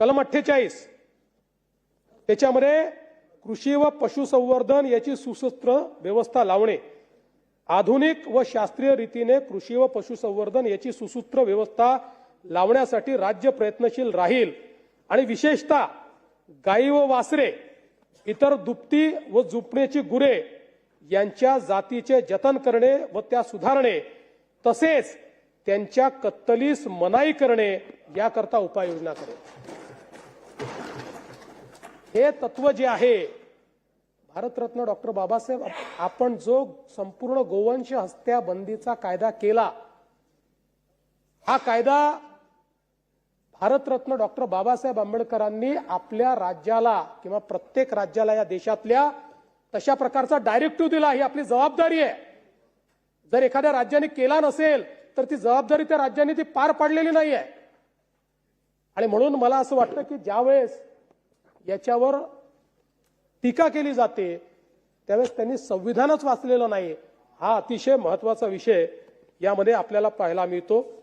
कलम अठ्ठेचाळीस. त्याच्यामध्ये कृषी व पशुसंवर्धन याची सुसूत्र व्यवस्था लावणे आधुनिक व शास्त्रीय रीतीने कृषी व पशुसंवर्धन याची सुसूत्र व्यवस्था लावण्यासाठी राज्य प्रयत्नशील राहील. आणि विशेषतः गाई व वासरे इतर दुपती व झुपण्याची गुरे यांच्या जातीचे जतन करणे व त्या सुधारणे तसेच त्यांच्या कत्तलीस मनाई करणे याकरता उपाययोजना करेल. हे तत्व जे आहे भारतरत्न डॉक्टर बाबासाहेब आपण जो संपूर्ण गोवंश हत्या बंदीचा कायदा केला हा कायदा भारतरत्न डॉक्टर बाबासाहेब आंबेडकरांनी आपल्या राज्याला किंवा प्रत्येक राज्याला या देशातल्या तशा प्रकारचा डायरेक्टिव्ह दिला. ही आपली जबाबदारी आहे. जर एखाद्या राज्याने केला नसेल तर ती जबाबदारी त्या राज्याने ती पार पाडलेली नाही आहे आणि म्हणून मला असं वाटतं की ज्यावेळेस याच्यावर टीका केली जाते. त्यावेळेस त्यांनी संविधानच वाचलेलं नाही हा अतिशय महत्त्वाचा विषय यामध्ये आपल्याला पाहायला मिळतो.